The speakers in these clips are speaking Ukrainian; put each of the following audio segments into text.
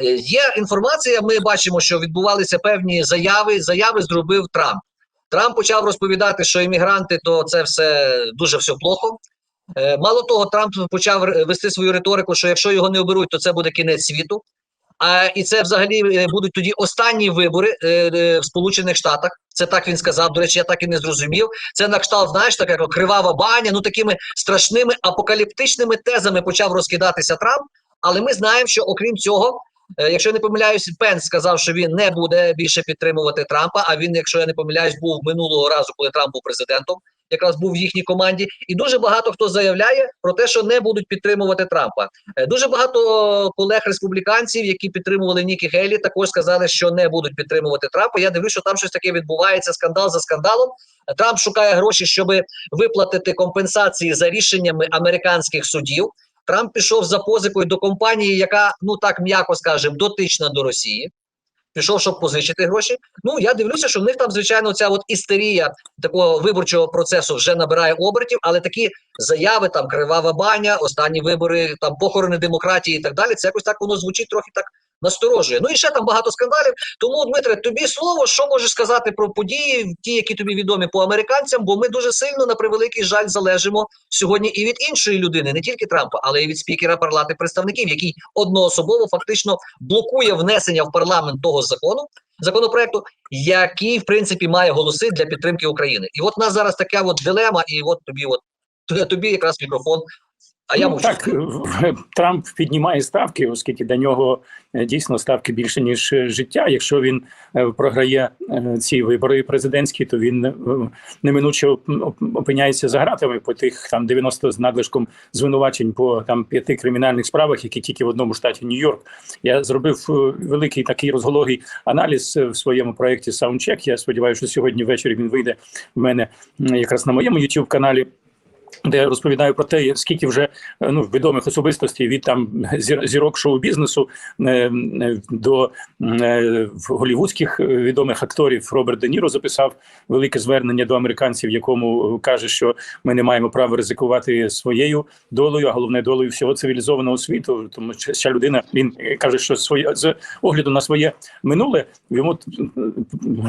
Е, Є інформація. Ми бачимо, що відбувалися певні заяви. Заяви зробив Трамп. Трамп почав розповідати, що іммігранти то це все дуже все плохо. Е, Мало того, Трамп почав вести свою риторику, що якщо його не оберуть, то це буде кінець світу. А і це взагалі е, будуть тоді останні вибори в Сполучених Штатах. Це так він сказав. До речі, я так і не зрозумів. Це на кшталт, знаєш, така кривава баня. Ну такими страшними апокаліптичними тезами почав розкидатися Трамп. Але ми знаємо, що окрім цього, якщо я не помиляюсь, Пенс сказав, що він не буде більше підтримувати Трампа. А він, якщо я не помиляюсь, був минулого разу, коли Трамп був президентом. Якраз був в їхній команді, і дуже багато хто заявляє про те, що не будуть підтримувати Трампа. Е, Дуже багато колег республіканців, які підтримували Нікі Гейлі, також сказали, що не будуть підтримувати Трампа. Я дивлюся, що там щось таке відбувається скандал за скандалом. Е, Трамп шукає гроші, щоб виплатити компенсації за рішеннями американських судів. Трамп пішов за позикою до компанії, яка ну так м'яко скажемо, дотична до Росії. Пішов, щоб позичити гроші. Ну я дивлюся, що в них там, звичайно, ця от істерія такого виборчого процесу вже набирає обертів, але такі заяви, там кривава баня, останні вибори, там похорони демократії і так далі. Це якось так воно звучить трохи так насторожує. Ну і ще там багато скандалів. Тому, Дмитре, тобі слово, що можеш сказати про події, ті, які тобі відомі по американцям, бо ми дуже сильно на превеликий жаль залежимо сьогодні і від іншої людини, не тільки Трампа, але й від спікера палати представників, який одноособово фактично блокує внесення в парламент того закону. Законопроекту, який в принципі має голоси для підтримки України, і от у нас зараз така от дилема, і от тобі, от тобі якраз мікрофон. А я Ну, так е, Трамп піднімає ставки, оскільки для нього е, дійсно ставки більше ніж е, життя. Якщо він програє ці вибори президентські, то він неминуче оп- оп- опиняється за гратами по тих там 90 з надлишком звинувачень по там п'яти кримінальних справах, які тільки в одному штаті Нью-Йорк. Я зробив великий такий розгологий аналіз в своєму проєкті Soundcheck. Я сподіваюся, що сьогодні ввечері він вийде в мене якраз на моєму youtube каналі де я розповідаю про те, скільки вже е, ну відомих особистостей від там зір- зірок шоу-бізнесу е, е, до голівудських відомих акторів Роберт Де Ніро записав велике звернення до американців, якому каже, що ми не маємо права ризикувати своєю долею, а головне долею всього цивілізованого світу. Тому що ця людина він каже, що своє з огляду на своє минуле йому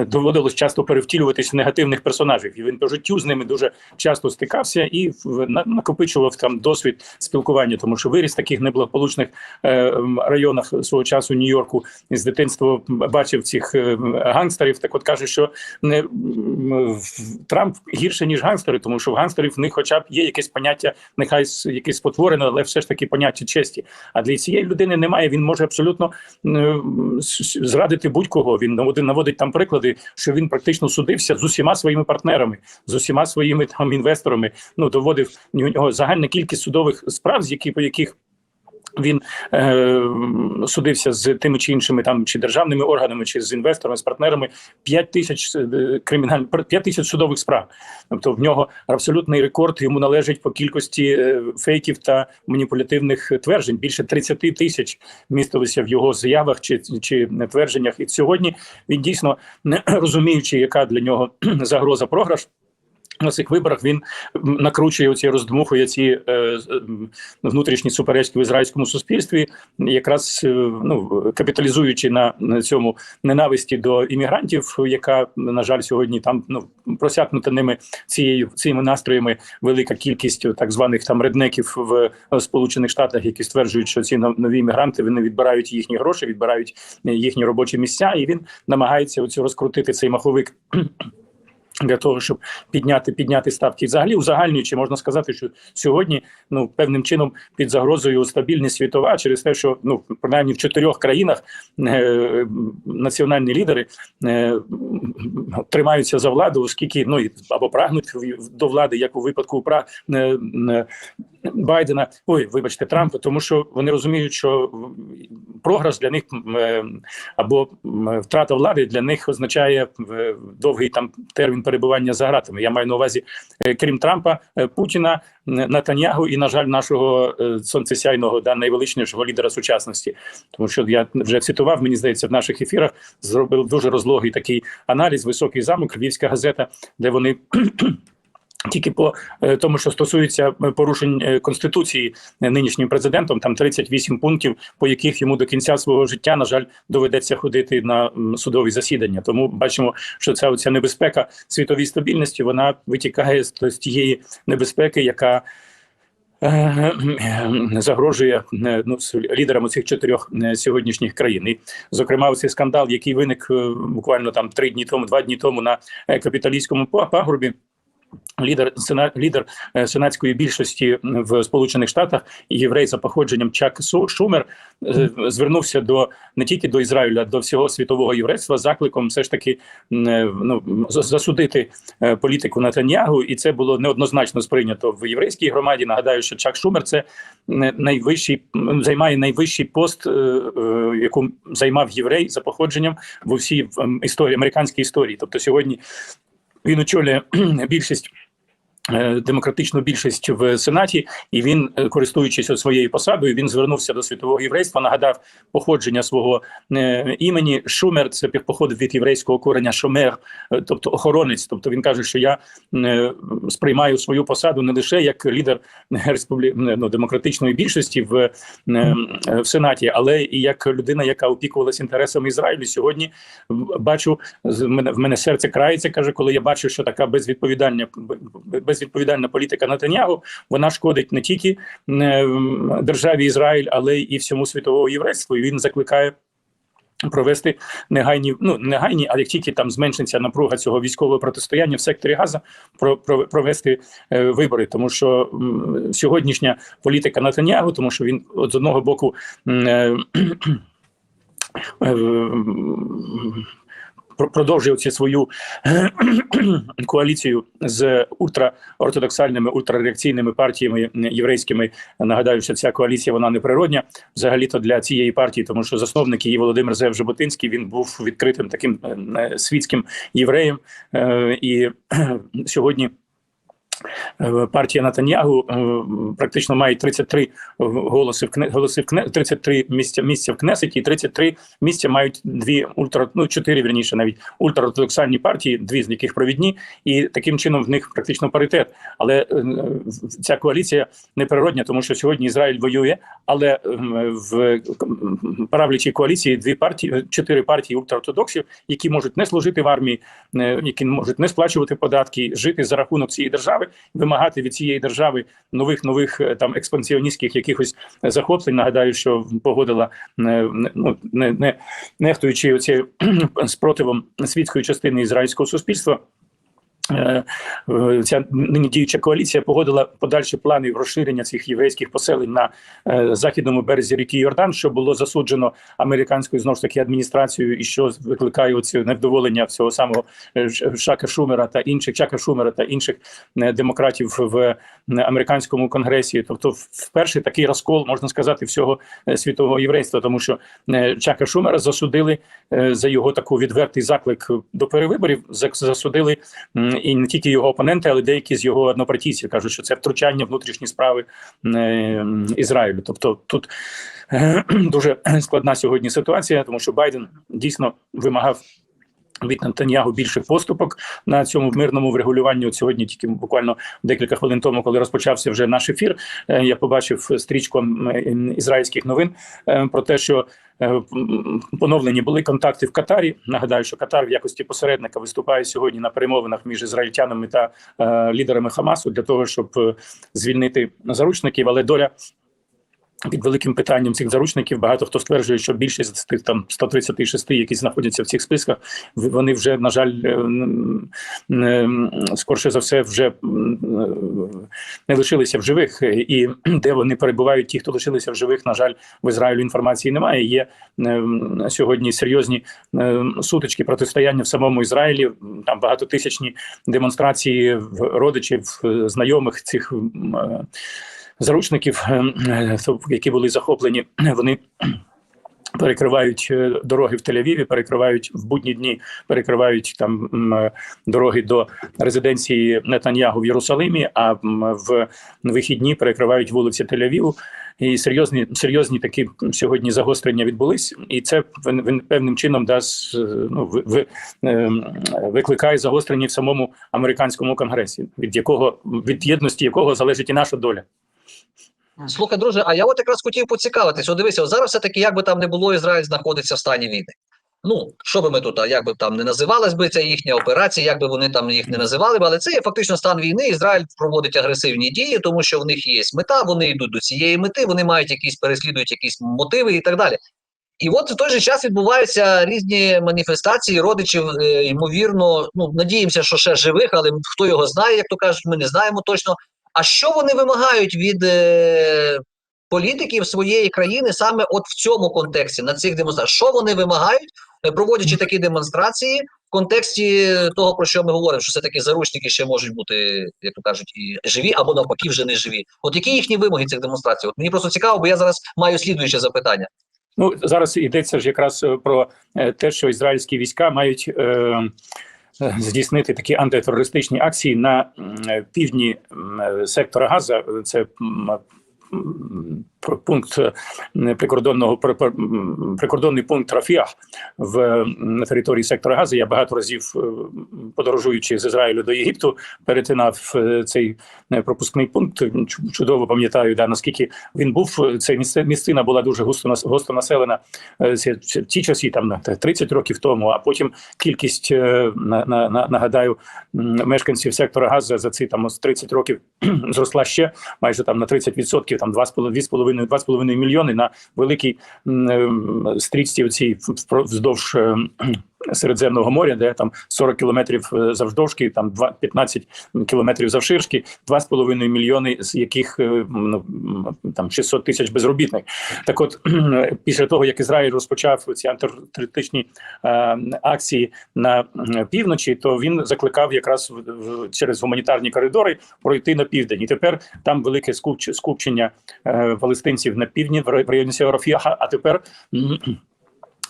доводилось часто перевтілюватись в негативних персонажів, і він по життю з ними дуже часто стикався і в- накопичував там досвід спілкування, тому що виріс в таких неблагополучних е, районах свого часу Нью-Йорку і з дитинства бачив цих е, гангстерів. Так от каже, що не Трамп гірше ніж гангстери, тому що в гангстерів в них, хоча б є якесь поняття, нехай якесь спотворене, але все ж таки поняття честі. А для цієї людини немає. Він може абсолютно зрадити будь-кого. Він наводить там приклади, що він практично судився з усіма своїми партнерами, з усіма своїми там інвесторами. Ну доводив у нього загальна кількість судових справ, з які по яких. Він е, судився з тими чи іншими там чи державними органами, чи з інвесторами, з партнерами 5 тисяч е, кримінальних 5 тисяч судових справ. Тобто в нього абсолютний рекорд йому належить по кількості е, фейків та маніпулятивних тверджень. Більше 30 тисяч містилися в його заявах чи, чи твердженнях. І сьогодні він дійсно не розуміючи, яка для нього загроза програш. На цих виборах він накручує оці роздмухує ці е, внутрішні суперечки в ізраїльському суспільстві, якраз е, ну капіталізуючи на, на цьому ненависті до іммігрантів, яка на жаль сьогодні там ну просякнута ними цією цими настроями велика кількість так званих там реднеків в е, Сполучених Штатах, які стверджують, що ці нов- нові іммігранти вони відбирають їхні гроші, відбирають е, їхні робочі місця, і він намагається оцю розкрутити цей маховик. Для того щоб підняти підняти ставки, взагалі узагальнюючи, можна сказати, що сьогодні ну певним чином під загрозою стабільність світова через те, що ну принаймні в чотирьох країнах е, національні лідери е, тримаються за владу, оскільки ну або прагнуть до влади, як у випадку пра е, е, Байдена, ой, вибачте, Трампа, тому що вони розуміють, що програш для них е, або втрата влади для них означає е, довгий там термін перебування за ґратами. Я маю на увазі, е, крім Трампа, е, Путіна, Натаньягу і, на жаль, нашого е, сонцесяйного да, найвеличнішого лідера сучасності. Тому що я вже цитував, мені здається, в наших ефірах зробив дуже розлогий такий аналіз. Високий замок, Львівська газета, де вони Тільки по е, тому, що стосується е, порушень е, конституції нинішнім президентом, там 38 пунктів, по яких йому до кінця свого життя, на жаль, доведеться ходити на судові засідання. Тому бачимо, що ця оця небезпека світовій стабільності вона витікає з тієї небезпеки, яка загрожує ну, лідерам цих чотирьох сьогоднішніх країн. І, зокрема, цей скандал, який виник буквально там три дні тому, два дні тому на капіталійському па- пагорбі. Лідер сена, лідер е, сенатської більшості в Сполучених Штатах, єврей за походженням Чак Шумер е, звернувся до не тільки до Ізраїля, а до всього світового єврейства закликом все ж таки е, ну, засудити політику Натаньягу, і це було неоднозначно сприйнято в єврейській громаді. Нагадаю, що Чак Шумер це найвищий займає найвищий пост, яку займав єврей за походженням в усій історії американській історії. Тобто сьогодні він очолює більшість. Е, Демократичну більшість в сенаті, і він, е, користуючись своєю посадою, він звернувся до світового єврейства, нагадав походження свого е, імені. Шумер це походив від єврейського корення шомер, е, тобто охоронець. Тобто він каже, що я сприймаю свою посаду не лише як лідер республі... ну, демократичної більшості в, в сенаті, але і як людина, яка опікувалася інтересами Ізраїлю. Сьогодні бачу в мене серце крається. каже, коли я бачу, що така безвідповідальна б- безвідповідальна політика Натаньягу вона шкодить не тільки е, державі Ізраїль, але і всьому світовому єврейству. І він закликає. Провести негайні, ну негайні, але як тільки там зменшиться напруга цього військового протистояння в секторі Газа, про, про провести е, вибори, тому що м, сьогоднішня політика Натаньягу, тому що він от з одного боку е, е, продовжує оці свою коаліцію з ультраортодоксальними ультрареакційними партіями єврейськими. Нагадаю, що ця коаліція вона неприродня взагалі то для цієї партії, тому що засновник її Володимир Зев Жаботинський він був відкритим таким е, світським євреєм, Е, і сьогодні. Е, Партія Натаньягу е, практично має 33 голоси в кне, голоси в кне, 33 місця місця в Кнесеті, і 33 місця мають дві ультра, ну чотири вірніше, навіть ультраортодоксальні партії, дві з яких провідні, і таким чином в них практично паритет. Але е, ця коаліція неприродня, тому що сьогодні Ізраїль воює, але в правлячій коаліції дві партії, чотири партії ультраортодоксів, які можуть не служити в армії, які можуть не сплачувати податки, жити за рахунок цієї держави, вимагати від цієї держави нових нових е, там експансіоністських якихось захоплень. Нагадаю, що погодила е, ну не не нехтуючи оці спротивом світської частини ізраїльського суспільства. Е, е, Ця нині діюча коаліція погодила подальші плани розширення цих єврейських поселень на е, західному березі ріки Йордан, що було засуджено американською знову ж таки адміністрацією, і що викликає оці невдоволення всього самого Шака Шумера та інших Чака Шумера та інших демократів в американському конгресі. Тобто, вперше такий розкол можна сказати всього світового єврейства, тому що Чака Шумера засудили за його таку відвертий заклик до перевиборів. за- Засудили і не тільки його опоненти, але деякі з його однопартійців кажуть, що це втручання внутрішні справи е, Ізраїлю. Тобто тут е, дуже складна сьогодні ситуація, тому що Байден дійсно вимагав. Від Натаньягу більших поступок на цьому мирному врегулюванні. От сьогодні, тільки буквально декілька хвилин тому, коли розпочався вже наш ефір, е, я побачив стрічку е, ізраїльських новин е, про те, що поновлені були контакти в Катарі. Нагадаю, що Катар в якості посередника виступає сьогодні на перемовинах між ізраїльтянами та лідерами Хамасу для того, щоб звільнити заручників, але доля. Під великим питанням цих заручників багато хто стверджує, що більшість з тих там 136, які знаходяться в цих списках, вони вже на жаль е, м, скорше за все вже е, не лишилися в живих. І де вони перебувають, ті, хто лишилися в живих, на жаль, в Ізраїлю інформації немає. Є е, сьогодні серйозні е, сутички протистояння в самому Ізраїлі. Там багатотисячні демонстрації родичів, е, знайомих цих. Заручників, е, е, які були захоплені, вони Перекривають е, дороги в Тель-Авіві, перекривають в будні дні, перекривають там дороги до резиденції Нетаньягу в Єрусалимі. А в вихідні перекривають вулиці Тель-Авіву. І серйозні серйозні такі сьогодні загострення відбулись, і це вин- певним чином е, ну ем, викликає загострення в самому американському конгресі, від якого від єдності якого залежить і наша доля. Слухай, друже, а я от якраз хотів поцікавитись. От дивися, зараз все-таки, як би там не було, Ізраїль знаходиться в стані війни. Ну, що би ми тут, а як би там не називалась би ця їхня операція, як би вони там їх не називали б, але це є фактично стан війни. Ізраїль проводить агресивні дії, тому що в них є мета, вони йдуть до цієї мети, вони мають якісь переслідують якісь мотиви і так далі. І от в той же час відбуваються різні маніфестації родичів, е, ймовірно, ну надіємося, що ще живих, але хто його знає, як то кажуть, ми не знаємо точно. А що вони вимагають від е, політиків своєї країни саме от в цьому контексті, на цих демонстраціях? Що вони вимагають, е, проводячи такі демонстрації в контексті того, про що ми говоримо, що все-таки заручники ще можуть бути, як то кажуть, і живі або навпаки вже не живі. От які їхні вимоги цих демонстрацій? От мені просто цікаво, бо я зараз маю слідуюче запитання. Ну зараз йдеться ж якраз е, про е, те, що ізраїльські війська мають е, здійснити такі антитерористичні акції на півдні сектора Газа. Це пункт е, прикордонного прикордонний пункт Рафіах в на території сектора Газа. Я багато разів е, подорожуючи з Ізраїлю до Єгипту, перетинав е, цей пропускний пункт. Чудово пам'ятаю, да наскільки він був. Цей місце місцина була дуже густо нас- густо населена це- це в ті часи, там на 30 років тому. А потім кількість на, на, на нагадаю мешканців сектора Газа за ці там ось 30 років зросла ще майже там на 30%, там 2,5 2,5 мільйони на великій ем, стрічці оцій вздовж. е, Середземного моря, де там 40 кілометрів е, завдовжки, там 2, 15 кілометрів завширшки, 2,5 мільйони, з яких е, ну, там 600 тисяч безробітних. Так, от після того як Ізраїль розпочав ці антитерористичні е, акції на півночі, то він закликав якраз через гуманітарні коридори пройти на південь. І тепер там велике скупч, скупчення е, палестинців на півдні в районі Серафіаха. А тепер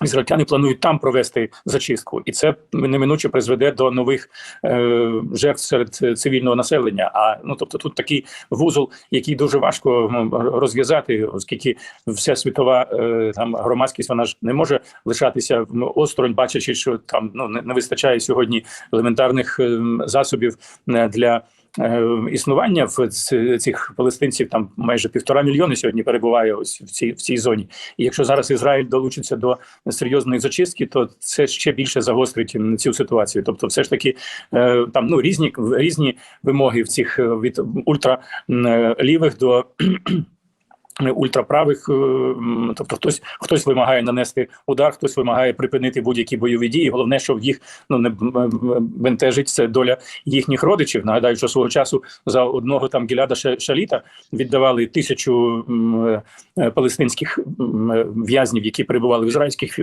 Ізраїльтяни планують там провести зачистку, і це неминуче призведе до нових е, жертв серед цивільного населення. А ну тобто, тут такий вузол, який дуже важко розв'язати, оскільки вся світова е, там громадськість вона ж не може лишатися м, осторонь, бачачи, що там ну не, вистачає сьогодні елементарних е, засобів для. Е, Існування в цих палестинців там майже півтора мільйони сьогодні перебуває ось в цій в цій зоні. І якщо зараз Ізраїль долучиться до серйозної зачистки, то це ще більше загострить цю ситуацію. Тобто, все ж таки е, там ну різні різні вимоги в цих е, від ультралівих до. Ультраправих, е, тобто хтось хтось вимагає нанести удар, хтось вимагає припинити будь-які бойові дії. Головне, що в їх ну не бентежить це доля їхніх родичів. Нагадаю, що свого часу за одного там гіляда Ша- шаліта віддавали тисячу е, палестинських е, в'язнів, які перебували в ізраїльських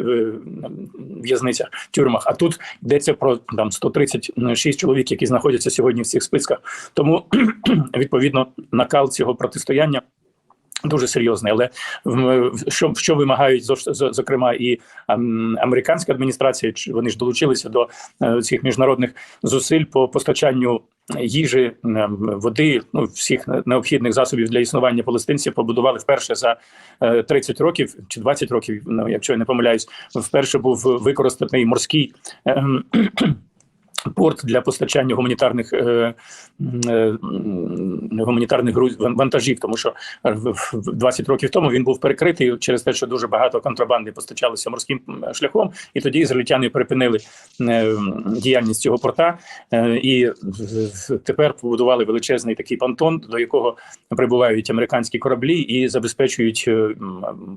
в'язницях, тюрмах. А тут йдеться про там 136 чоловік, які знаходяться сьогодні в цих списках. Тому відповідно накал цього протистояння. Дуже серйозний, але що, що вимагають зо- зо- зокрема і американська адміністрація, вони ж долучилися до е, цих міжнародних зусиль по постачанню їжі, ем, води, ну всіх необхідних засобів для існування палестинців побудували вперше за е, 30 років чи 20 років, ну якщо я не помиляюсь, вперше був використаний морський. Порт для постачання гуманітарних е, е, гуманітарних груз вантажів, тому що в- в 20 років тому він був перекритий через те, що дуже багато контрабанди постачалося морським шляхом, і тоді ізраїльтяни припинили е, діяльність цього порта, е, і тепер побудували величезний такий понтон, до якого прибувають американські кораблі і забезпечують е,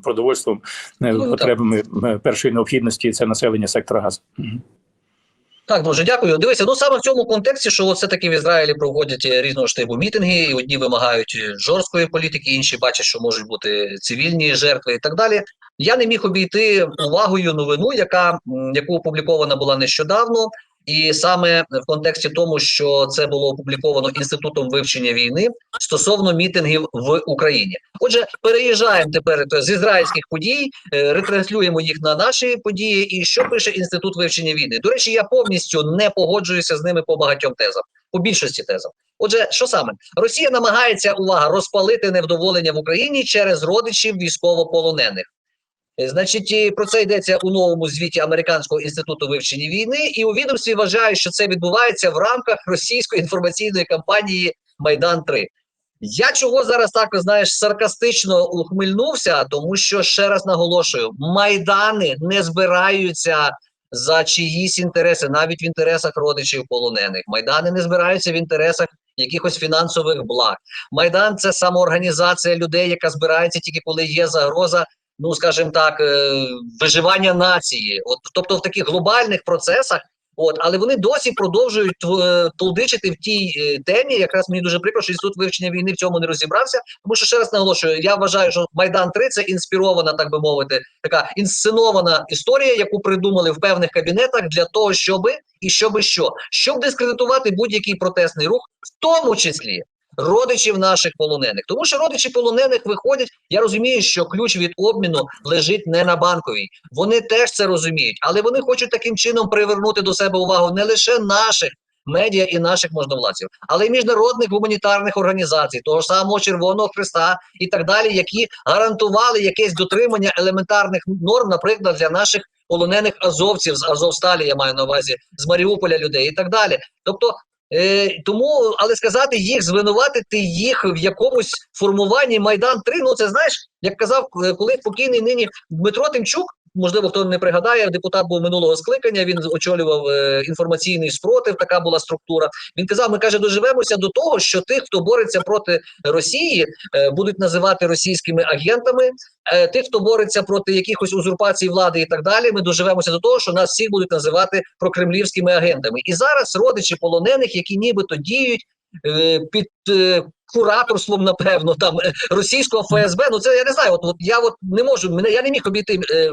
продовольством е, Ну, потребами першої необхідності. Це населення сектора газу. Так, дуже дякую. Дивися, ну саме в цьому контексті, що все таки в Ізраїлі проводять різного штибу мітинги, і одні вимагають жорсткої політики, інші бачать, що можуть бути цивільні жертви і так далі. Я не міг обійти увагою новину, яка яку опублікована була нещодавно. І саме в контексті тому, що це було опубліковано інститутом вивчення війни стосовно мітингів в Україні. Отже, переїжджаємо тепер то, з ізраїльських подій, е, ретранслюємо їх на наші події. І що пише інститут вивчення війни? До речі, я повністю не погоджуюся з ними по багатьом тезам, по більшості тезам. Отже, що саме Росія намагається увага розпалити невдоволення в Україні через родичів військовополонених. Е, Значить, про це йдеться у новому звіті Американського інституту вивчення війни, і у відомстві вважають, що це відбувається в рамках російської інформаційної кампанії Майдан 3 Я чого зараз так знаєш саркастично ухмильнувся, тому що ще раз наголошую: майдани не збираються за чиїсь інтереси, навіть в інтересах родичів полонених. Майдани не збираються в інтересах якихось фінансових благ. Майдан це самоорганізація людей, яка збирається тільки коли є загроза ну скажімо так, е, виживання нації, от тобто в таких глобальних процесах. От, але вони досі продовжують е, толдичити в тій е, темі. Якраз мені дуже прикро, що інститут вивчення війни в цьому не розібрався. Тому що ще раз наголошую, я вважаю, що Майдан 3 це інспірована, так би мовити, така інсценована історія, яку придумали в певних кабінетах для того, щоби і щоби що, щоб дискредитувати будь-який протестний рух, в тому числі родичів наших полонених. Тому що родичі полонених виходять. Я розумію, що ключ від обміну лежить не на банковій. Вони теж це розуміють, але вони хочуть таким чином привернути до себе увагу не лише наших. Медіа і наших можновладців, але й міжнародних гуманітарних організацій, того ж самого Червоного Христа і так далі, які гарантували якесь дотримання елементарних норм, наприклад, для наших полонених азовців з Азовсталі, я маю на увазі з Маріуполя людей і так далі. Тобто Е, тому, але сказати їх, звинуватити їх в якомусь формуванні Майдан 3 ну це знаєш, як казав е, коли покійний нині Дмитро Тимчук, можливо, хто не пригадає, депутат був минулого скликання. Він очолював е, інформаційний спротив. Така була структура. Він казав: ми каже, доживемося до того, що тих, хто бореться проти Росії, е, будуть називати російськими агентами. Е, тих, хто бореться проти якихось узурпацій влади і так далі, ми доживемося до того, що нас всіх будуть називати прокремлівськими агентами. І зараз родичі полонених, які нібито діють під е, кураторством, напевно, там е, російського ФСБ. Ну це я не знаю. От, от я от не можу мене, я не міг обійти е,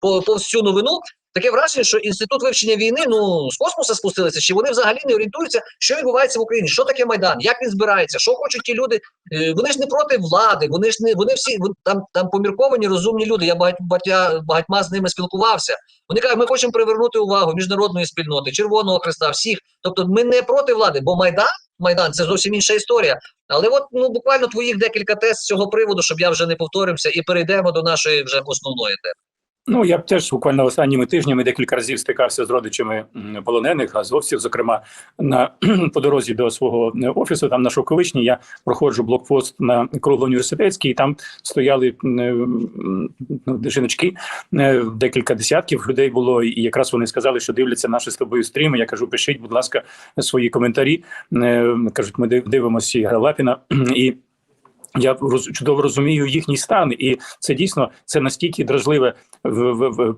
по, по всю новину. Таке враження, що інститут вивчення війни ну з космоса спустилися, чи вони взагалі не орієнтуються, що відбувається в Україні, що таке майдан, як він збирається, що хочуть ті люди. Е, вони ж не проти влади, вони ж не вони всі вон- там там помірковані, розумні люди. Я багать, багатьма з ними спілкувався. Вони кажуть, ми хочемо привернути увагу міжнародної спільноти, Червоного Христа, всіх. Тобто, ми не проти влади, бо майдан, майдан це зовсім інша історія. Але от ну буквально твоїх декілька тез з цього приводу, щоб я вже не повторився, і перейдемо до нашої вже основної теми. Ну я б теж буквально останніми тижнями декілька разів стикався з родичами полонених, азовців, зокрема на по дорозі до свого е, офісу, там на Шовковичній, я проходжу блокпост на круглоуніверситетській, і там стояли м, ну, жіночки, е, декілька десятків людей було, і якраз вони сказали, що дивляться наші з тобою стріми. Я кажу, пишіть, будь ласка, свої коментарі. Е, Кажуть, ми дивимося Лапіна і. Я чудово розумію їхній стан, і це дійсно це настільки дражливе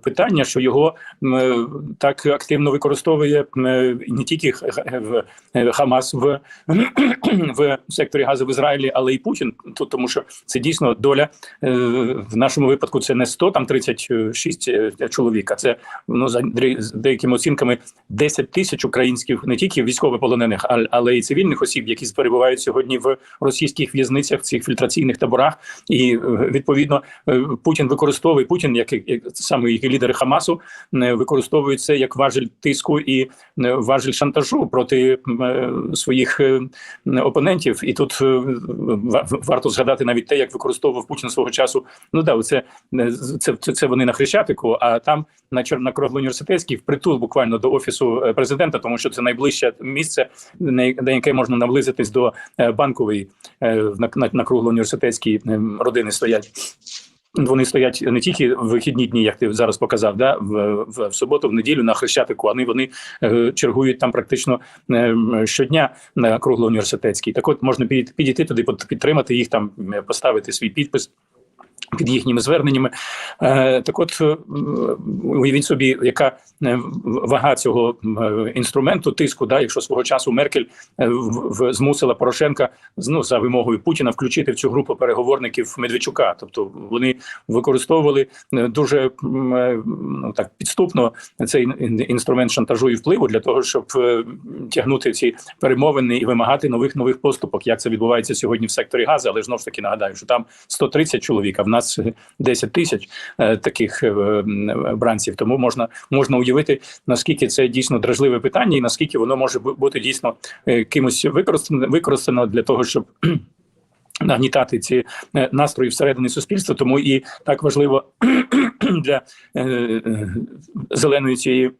питання, що його так активно використовує не тільки е, Хамас в, в секторі Газу в Ізраїлі, але й Путін. То- Тому що це дійсно доля е, в нашому випадку. Це не 100, там 36 е, чоловік, а це ну за деякими оцінками 10 тисяч українських не тільки військовополонених, але й цивільних осіб, які перебувають сьогодні в російських в'язницях, цих фільтраційних таборах, і е, відповідно е, Путін використовує Путін, як, як саме і лідери Хамасу, е, використовують це як важель тиску і важель шантажу проти своїх опонентів. І тут варто згадати навіть те, як використовував Путін свого часу. Ну да, це, це, це, це вони на Хрещатику, а там на Чор- на впритул буквально до офісу президента, тому що це найближче місце, на яке можна наблизитись до банкової на, на, на круглоуніверситетській е, родини стоять. Вони стоять не тільки в вихідні дні, як ти зараз показав, да в, в, в суботу, в неділю на хрещатику. Вони вони е, чергують там практично е, щодня на круглоуніверситетській. Так от можна підійти, туди, під- підтримати їх там, поставити свій підпис. Під їхніми зверненнями, Е, так от е, уявіть собі, яка е, вага цього інструменту тиску, да, якщо свого часу Меркель змусила Порошенка ну, за вимогою Путіна включити в цю групу переговорників Медведчука. Тобто вони використовували дуже ну, так підступно цей інструмент шантажу і впливу для того, щоб тягнути ці перемовини і вимагати нових нових поступок. Як це відбувається сьогодні в секторі газу, але знову ж таки нагадаю, що там 130 чоловік, а в нас е, 10 тисяч е, таких е, бранців. Тому можна можна уявити наскільки це дійсно дражливе питання, і наскільки воно може бути дійсно е, кимось використано використано для того, щоб. Нагнітати ці настрої всередині суспільства, тому і так важливо для зеленої цієї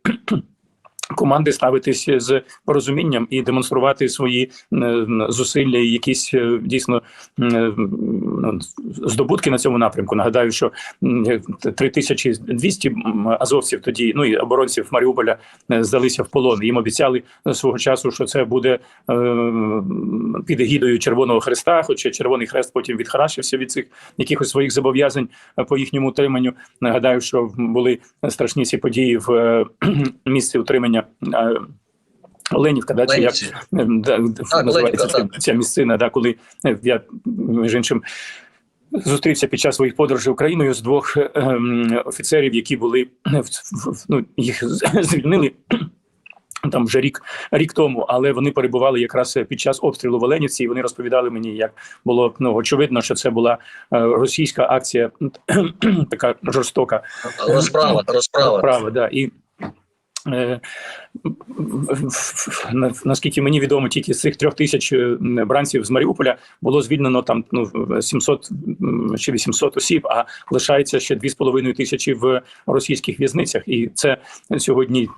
команди ставитись з порозумінням і демонструвати свої е, зусилля, і якісь е, дійсно е, ну, здобутки на цьому напрямку. Нагадаю, що м, 3200 м, азовців тоді, ну і оборонців Маріуполя е, здалися в полон. Їм обіцяли е, свого часу, що це буде е, під егідою Червоного Хреста, хоча Червоний Хрест потім відхарашився від цих якихось своїх зобов'язань е, по їхньому утриманню. Нагадаю, що були страшні ці події в е, місці утримання. Ленівка, да, чи як Ленівці. е, називається Ленівка, ця, ця місцина, да, коли я між іншим зустрівся під час своїх подорожей Україною з двох ем, офіцерів, які були в, в- ну, їх звільнили. Там вже рік рік тому, але вони перебували якраз під час обстрілу в Оленівці, і вони розповідали мені, як було ну очевидно, що це була е, російська акція, така жорстока, Розправа, розправа. Право, да. І наскільки мені відомо, тільки з цих трьох тисяч е, бранців з Маріуполя було звільнено там ну 700 чи 800 осіб, а лишається ще 2,5 тисячі в російських в'язницях. І це сьогодні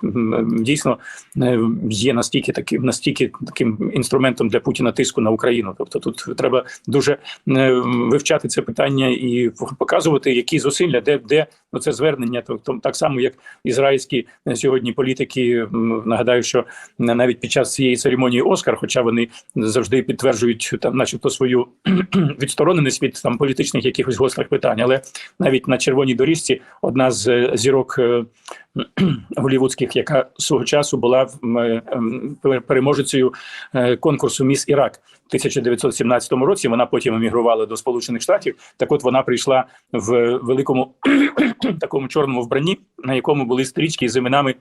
дійсно е, є настільки таким, настільки таким інструментом для Путіна тиску на Україну. Тобто тут треба дуже е, вивчати це питання і показувати, які зусилля, де де ну, це звернення, тобто так само, як ізраїльські е, сьогодні політики. Нагадаю, що навіть під час цієї церемонії Оскар, хоча вони завжди підтверджують там, начебто, свою відстороненість від там політичних якихось гострих питань, але навіть на червоній доріжці одна з е, зірок. Голівудських, яка свого часу була в е, переможецею е, конкурсу Міс Ірак в 1917 році. Вона потім емігрувала до Сполучених Штатів. Так, от вона прийшла в великому такому чорному вбранні, на якому були стрічки з іменами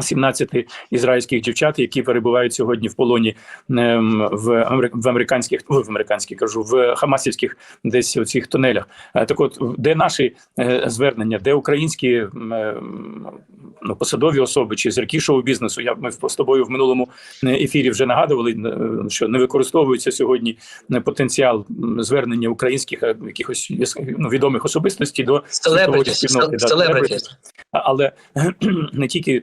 17 ізраїльських дівчат, які перебувають сьогодні в полоні ем, в в американських в американських кажу в хамасівських десь у цих тунелях. Е, Так, от де наші е, звернення, де українські е, ну, посадові особи чи зірки шоу бізнесу? Я ми з тобою в минулому е, ефірі вже нагадували, що не використовується сьогодні потенціал звернення українських якихось ну, відомих особистостей до селебритіс. а- але не тільки.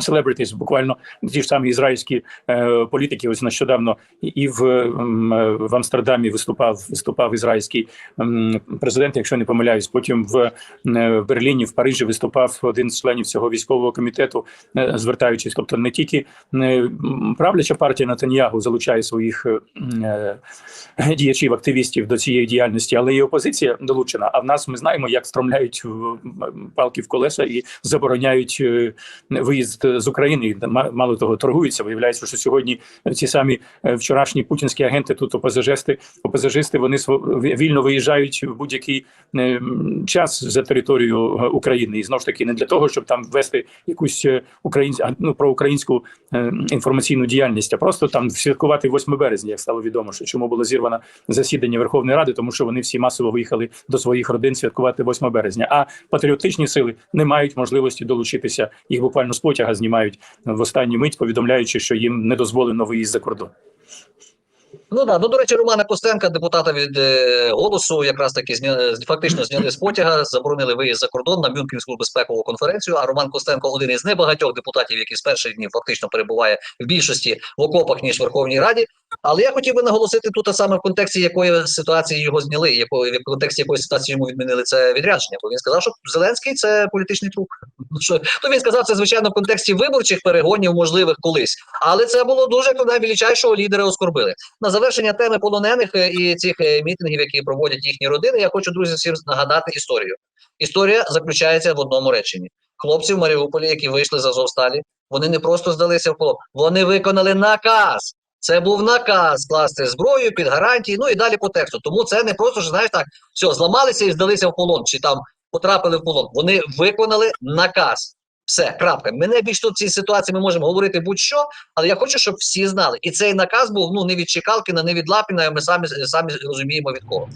Celebrities, буквально ті ж самі ізраїльські е, політики. Ось нещодавно і- в, е, в Амстердамі виступав виступав ізраїльський м, президент, якщо не помиляюсь. Потім в, е, в Берліні, в Парижі виступав один з членів цього військового комітету, е, звертаючись. Тобто не тільки е, правляча партія Натаньягу залучає своїх е, е, діячів, активістів до цієї діяльності, але і опозиція долучена. А в нас ми знаємо, як стромляють палки в колеса і забороняють е, виїзд з України. Мало того, торгуються. Виявляється, що сьогодні ці самі е, вчорашні путінські агенти, тут опозажисти, опозажисти, вони вільно виїжджають в будь-який е, час за територію е, України. І знову ж таки не для того, щоб там вести якусь українську ну українську е, інформаційну діяльність, а просто там святкувати 8 березня, як стало відомо, що чому було зірвано засідання Верховної Ради, тому що вони всі масово виїхали до своїх родин святкувати 8 березня. А патріотичні сили не мають можливості долучитися. Їх буквально з потяга знімають в останню мить, повідомляючи, що їм не дозволено виїзд за кордон. Ну да, ну до речі, Романа Костенка, депутата від е, голосу, якраз таки зня... фактично зняли з потяга, заборонили виїзд за кордон на Мюнхенську безпекову конференцію. А Роман Костенко один із небагатьох депутатів, який з перших днів фактично перебуває в більшості в окопах ніж в Верховній Раді. Але я хотів би наголосити тут саме в контексті якої ситуації його зняли, якої в контексті якої ситуації йому відмінили це відрядження. Бо він сказав, що Зеленський це політичний труп. Ну що то він сказав це звичайно в контексті виборчих перегонів, можливих колись, але це було дуже коли величайшого лідера оскорбили. На завершення теми полонених е, і цих е, мітингів, які проводять їхні родини. Я хочу друзі всім нагадати історію. Історія заключається в одному реченні: хлопці в Маріуполі, які вийшли з Азовсталі, вони не просто здалися в полон, вони виконали наказ. Це був наказ скласти зброю під гарантії, ну і далі по тексту. Тому це не просто що знаєш так, все, зламалися і здалися в полон, чи там потрапили в полон. Вони виконали наказ. Все, крапка. Мене більш тут в цій ситуації ми можемо говорити будь-що, але я хочу, щоб всі знали. І цей наказ був ну не від Чекалкіна, не від Лапіна. Ми самі самі розуміємо від кого.